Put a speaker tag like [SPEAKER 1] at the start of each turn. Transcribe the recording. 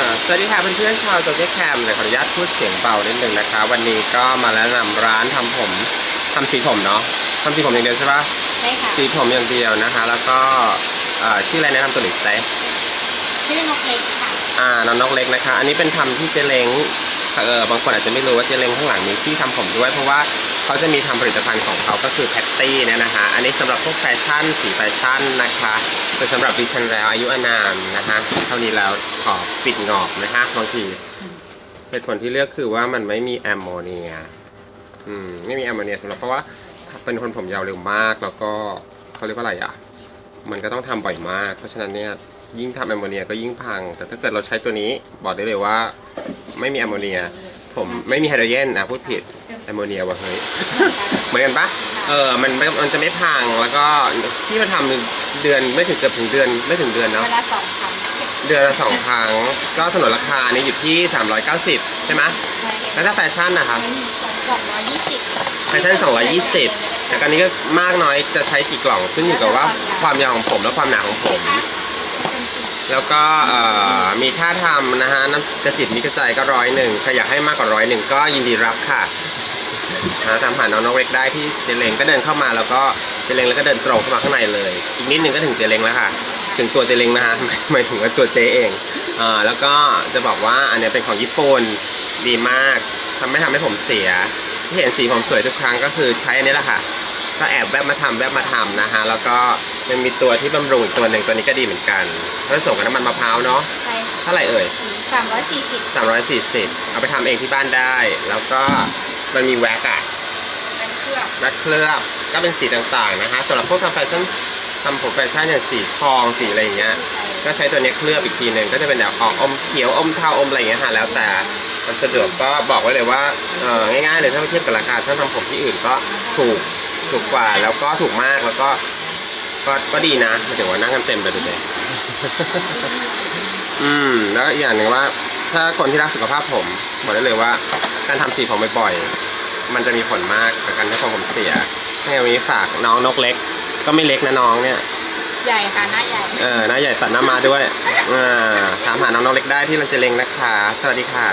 [SPEAKER 1] อ่าสวัสดีค่ะเพื่อนๆชาวโซเชียลแคมเลยขออนุญาตพูดเสียงเบานิดนึงนะคะ วันนี้ก็มาแนะนำร้านทำผมทำสีผมเนาะทำสีผมอย่างเดียวใช่ปะ
[SPEAKER 2] ใช่ค่ะ
[SPEAKER 1] สีผมอย่างเดียวนะคะ แล้วก็เอ่อชื่ออะไรแนะนำตัวหน่อยสิ
[SPEAKER 2] ชื่อนกเล็กค่ะ
[SPEAKER 1] อ่าน้องนกเล็กนะคะ อันนี้เป็นทำที่เจเล้ง เออบางคนอาจจะไม่รู้ว่าเจเลงข้างหลังมีที่ทำผมด้วยเพราะว่าเขาจะมีทำผลิตภัณฑ์ของเขาก็คือแพตตี้เนี่ยนะคะ อันนี้สำหรับพวกแฟชั่นสีแฟชั่นนะคะเป็นสำหรับดิฉันแล้วอายุอนามนะคะเท่านี้แล้วขอปิดงอกนะคะบางทีเหตุผลที่เลือกคือว่ามันไม่มีแอมโมเนียอืมไม่มีแอมโมเนียสำหรับเพราะว่าเป็นคนผมยาวเร็วมากแล้วก็เขาเรียกว่าอะไรอะ มันก็ต้องทำบ่อยมาก เพราะฉะนั้นเนี่ยยิ่งทำแอมโมเนียก็ยิ่งพัง แต่ถ้าเกิดเราใช้ตัวนี้บอกได้เลยว่า ไม่มีแอมโมเนีย ผมไม่มีไฮโดรเจนอะพูดผิดแอมโมเนียว่ะเฮ้ย เหมือนกันปะเออมันมันมันจะไม่พังแล้วก็ที่มาทำเดือนไม่ถึงเกือบถึงเดือนไม่ถึงเดือนเนาะ
[SPEAKER 2] เวลาสองครั้ง
[SPEAKER 1] เดือนละสองครั้ง ก็สนนราคานี่อยู่ที่ 390 ใช่ไหมแล้วถ้าแฟชั่นนะครับ
[SPEAKER 2] สองร้อยยี่สิบ
[SPEAKER 1] แฟชั่น220แต่การนี้ก็มากน้อยจะใช้กี่กล่องขึ้นอยู่กับว่าความยาวของผมและความหนาของผม แล้วก็มีค่าทำนะฮะน้ำกระจิตมีกระจายก็ร้อยหนึ่งใครอยากให้มากกว่าร้อยหนึ่งก็ยินดีรับค่ะนะทำผ่านน้องนกเล็กได้ที่เจเลงก็เดินเข้ามาแล้วก็เจเลงแล้วก็เดินตรงเข้ามาข้างในเลย อีกนิดนึงก็ถึงเจเลงแล้วค่ะ ถึงตัวเจเลงนะฮะหมายถึงว่าตัวเจเองอ่าแล้วก็จะบอกว่าอันนี้เป็นของญี่ปุ่นดีมากทำไม่ทำให้ผมเสีย ที่เห็นสีผมสวยทุกครั้งก็คือใช้อันนี้แหละค่ะ ก็แอบแวบมาทำแวบมาทำนะฮะแล้วก็ ยังมีตัวที่บำรุงอีกตัวหนึ่งตัวนี้ก็ดีเหมือนกันผสมกับน้ำมันมะพร้าวเนาะ
[SPEAKER 2] ใช่
[SPEAKER 1] เท่าไหร่เอ่ย
[SPEAKER 2] สามร้อยสี่สิบ
[SPEAKER 1] 340 เอาไปทำเองที่บ้านได้ แล้วก็มันมีแว็กอะ
[SPEAKER 2] เป็นเครื่อง
[SPEAKER 1] แว็กเคลือบก็เป็นสีต่างๆนะฮะสำหรับพวกทำแฟชั่นทำผมแฟชั่นอย่างสีทองสีอะไรอย่างเงี้ย ก็ใช้ตัวนี้เคลือบอีกทีหนึ่งก็จะเป็นแบบออกอมเขียวอมเทาอมอะไรอย่างเงี้ยฮะแล้วแต่มันสะดวกก็บอกไว้เลยว่าเออง่ายๆเลยถ้าเทียบกับราคาช่างทำผมที่อื่นก็ถูกถูกกว่าแล้วก็ถูกมากแล้วก็ ก็ก็ดีนะหมายถึงว่านั่งกันเต็มเลยดูเลยอืม แล้วอีกอย่างหนึ่งว่า ถ้าคนที่รักสุขภาพผมบอกได้เลยว่า การทำสีผมบ่อยๆมันจะมีผลมากกับการที่ผมเสียให้วันนี้ฝากน้องนกเล็ก ก็ไม่เล็กนะน้องเนี่ย
[SPEAKER 2] ใหญ่ค่ะหน้าใหญ่
[SPEAKER 1] เออหน้าใหญ่ตัดหน้ามาด้วยเออถามหาน้องนกเล็กได้ที่รันเจเลงนะคะสวัสดีค่ะ